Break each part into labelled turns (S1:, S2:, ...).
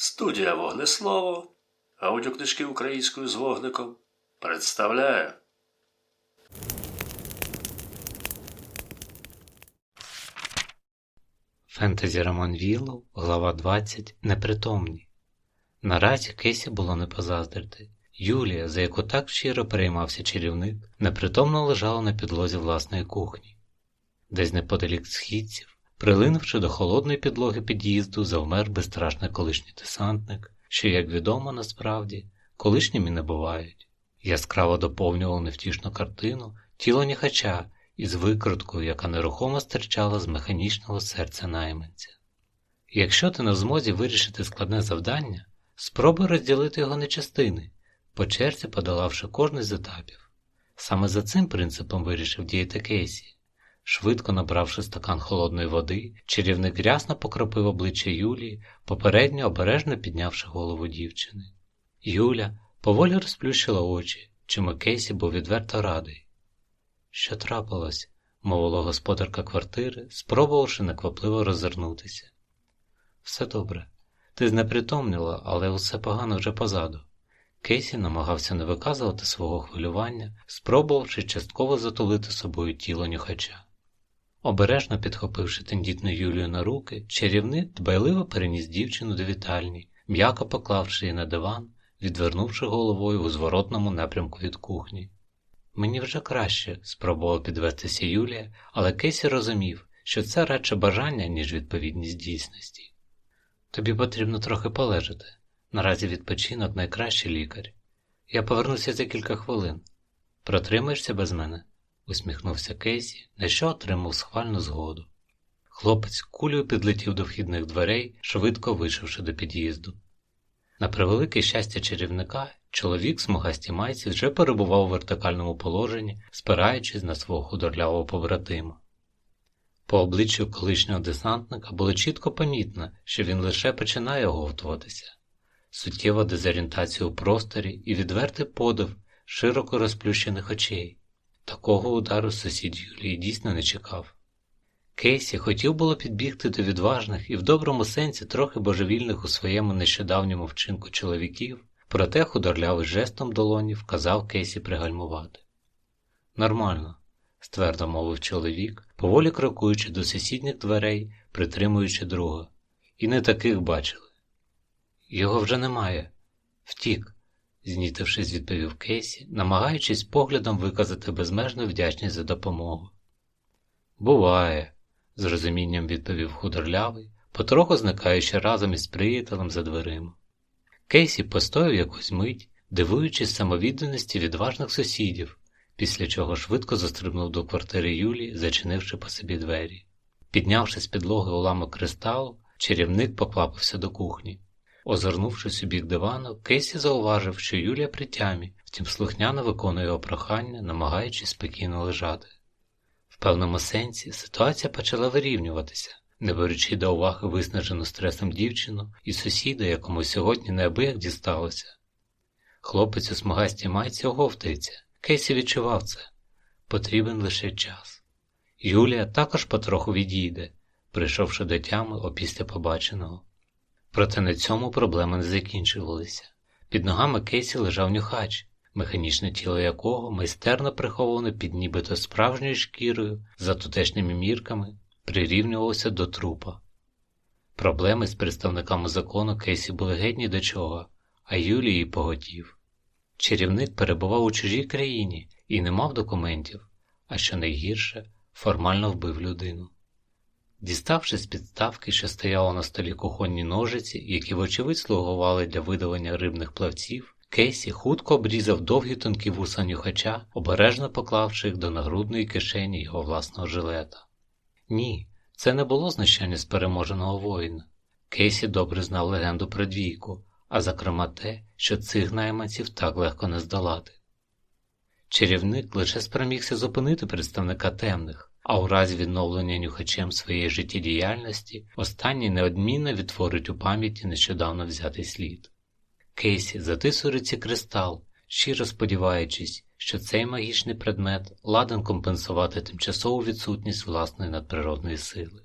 S1: Студія Вогнеслово, аудіокнижки українською з вогником представляє.
S2: Фентезі Роман Віллов, глава 20. Непритомні. Наразі Кесі було не позаздрити. Юлія, за яку так щиро переймався чарівник, непритомно лежала на підлозі власної кухні. Десь неподалік східців, прилинувши до холодної підлоги під'їзду, завмер безстрашний колишній десантник, що, як відомо насправді, колишніми не бувають. Яскраво доповнював невтішну картину тіло ніхача із викруткою, яка нерухомо стирчала з механічного серця найманця. Якщо ти на змозі вирішити складне завдання, спробуй розділити його на частини, по черзі подолавши кожний з етапів. Саме за цим принципом вирішив діяти Кейсі. Швидко набравши стакан холодної води, чарівник рясно покропив обличчя Юлії, попередньо обережно піднявши голову дівчини. Юля поволі розплющила очі, чому Кейсі був відверто радий. Що трапилось? мовила господарка квартири, спробувавши неквапливо роззирнутися. Все добре. Ти знепритомніла, але усе погано вже позаду. Кейсі намагався не виказувати свого хвилювання, спробувавши частково затулити собою тіло нюхача. Обережно підхопивши тендітну Юлію на руки, чарівник дбайливо переніс дівчину до вітальні, м'яко поклавши її на диван, відвернувши головою у зворотному напрямку від кухні. Мені вже краще, спробувала підвестися Юлія, але Кейсі розумів, що це радше бажання, ніж відповідність дійсності. Тобі потрібно трохи полежати. Наразі відпочинок найкращий лікар. Я повернуся за кілька хвилин. Протримаєшся без мене? Усміхнувся Кейсі, на що отримав схвальну згоду. Хлопець кулею підлетів до вхідних дверей, швидко вийшовши до під'їзду. На превелике щастя чарівника, чоловік смугасті майці вже перебував у вертикальному положенні, спираючись на свого худорлявого побратима. По обличчю колишнього десантника було чітко помітно, що він лише починає оговтуватися. Суттєва дезорієнтація у просторі і відвертий подив широко розплющених очей. Такого удару сусід Юлії дійсно не чекав. Кейсі хотів було підбігти до відважних і в доброму сенсі трохи божевільних у своєму нещодавньому вчинку чоловіків, проте худорлявий жестом долоні вказав Кейсі пригальмувати. Нормально, ствердо мовив чоловік, поволі крокуючи до сусідніх дверей, притримуючи друга. І не таких бачили. Його вже немає. Втік, знітившись, відповів Кейсі, намагаючись поглядом виказати безмежну вдячність за допомогу. Буває, з розумінням відповів худорлявий, потроху зникаючи разом із приятелем за дверима. Кейсі постояв якусь мить, дивуючись самовідданості відважних сусідів, після чого швидко застрибнув до квартири Юлії, зачинивши по собі двері. Піднявши з підлоги уламок кристалу, чарівник поквапився до кухні. Озирнувшись у бік дивану, Кейсі зауважив, що Юлія при тямі, втім слухняно виконує його прохання, намагаючись спокійно лежати. В певному сенсі ситуація почала вирівнюватися, не беручи до уваги виснажену стресом дівчину і сусіда, якому сьогодні неабияк дісталося. Хлопець у смугастій майці оговтається, Кейсі відчував це. Потрібен лише час. Юлія також потроху відійде, прийшовши до тями опісля побаченого. Проте на цьому проблеми не закінчувалися. Під ногами Кейсі лежав нюхач, механічне тіло якого майстерно приховане під нібито справжньою шкірою, за тутешніми мірками, прирівнювалося до трупа. Проблеми з представниками закону Кейсі були геть ні до чого, а Юлії поготів. Чарівник перебував у чужій країні і не мав документів, а що найгірше, формально вбив людину. Діставши з підставки, що стояло на столі кухонні ножиці, які, вочевидь, слугували для видалення рибних плавців, Кейсі хутко обрізав довгі тонкі вуса нюхача, обережно поклавши їх до нагрудної кишені його власного жилета. Ні, це не було знущання з переможеного воїна. Кейсі добре знав легенду про двійку, а зокрема те, що цих найманців так легко не здолати. Чарівник лише спромігся зупинити представника темних, а у разі відновлення нюхачем своєї життєдіяльності останній неодмінно відтворить у пам'яті нещодавно взятий слід. Кейсі затис у руці кристал, щиро сподіваючись, що цей магічний предмет ладен компенсувати тимчасову відсутність власної надприродної сили.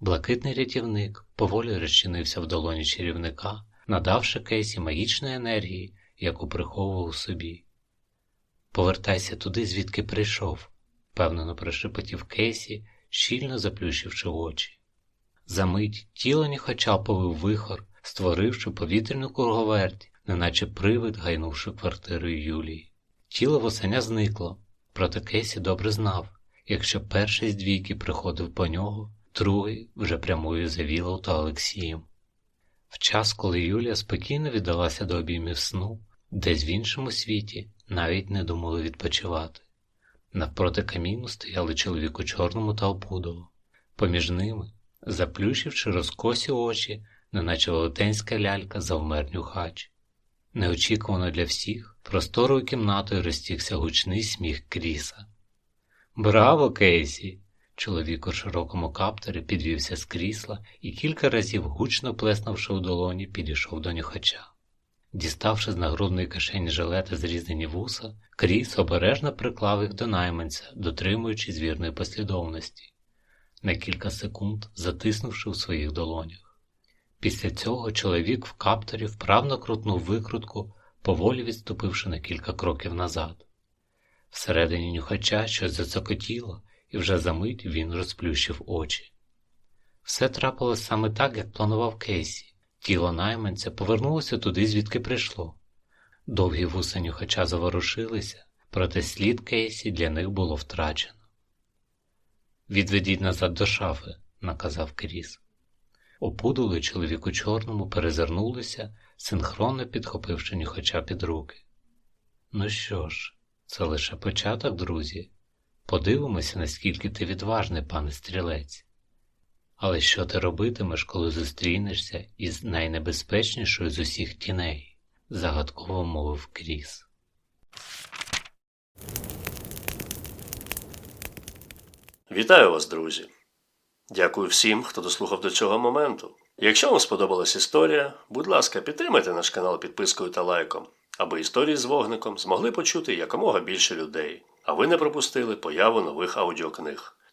S2: Блакитний рятівник поволі розчинився в долоні чарівника, надавши Кейсі магічної енергії, яку приховував у собі. Повертайся туди, звідки прийшов, впевнено прошепотів Кейсі, щільно заплющивши очі. Замить тіло ніхоча повив вихор, створивши повітряну круговерть, неначе привид, гайнувши квартирою Юлії. Тіло восеня зникло, проте Кейсі добре знав, якщо перший з двійки приходив по нього, другий вже прямує за Вілоу та Олексієм. В час, коли Юлія спокійно віддалася до обіймів сну, десь в іншому світі навіть не думали відпочивати. Навпроти каміну стояли чоловік у чорному та опудово. Поміж ними, заплющивши розкосі очі, неначе велетенська лялька завмер нюхач. Неочікувано для всіх, просторою кімнатою розтікся гучний сміх Кріса. Браво, Кейсі! Чоловік у широкому каптері підвівся з крісла і кілька разів, гучно плеснувши у долоні, підійшов до нюхача. Діставши з нагрудної кишені жилети зрізані вуса, Кріс обережно приклав їх до найманця, дотримуючись вірної послідовності, на кілька секунд затиснувши у своїх долонях. Після цього чоловік в каптері вправно крутнув викрутку, поволі відступивши на кілька кроків назад. Всередині нюхача щось зацокотіло, і вже за мить він розплющив очі. Все трапилось саме так, як планував Кейсі. Тіло найманця повернулося туди, звідки прийшло. Довгі вуса нюхача заворушилися, проте слід Кейсі для них було втрачено. Відведіть назад до шафи, наказав Кріс. Опудали чоловік у чорному перезирнулися, синхронно підхопивши нюхача під руки. Ну що ж, це лише початок, друзі. Подивимося, наскільки ти відважний, пане стрілець. Але що ти робитимеш, коли зустрінешся із найнебезпечнішою з усіх тіней? загадково мовив Кріс.
S1: Вітаю вас, друзі! Дякую всім, хто дослухав до цього моменту. Якщо вам сподобалась історія, будь ласка, підтримайте наш канал підпискою та лайком, аби історії з вогником змогли почути якомога більше людей, а ви не пропустили появу нових аудіокниг.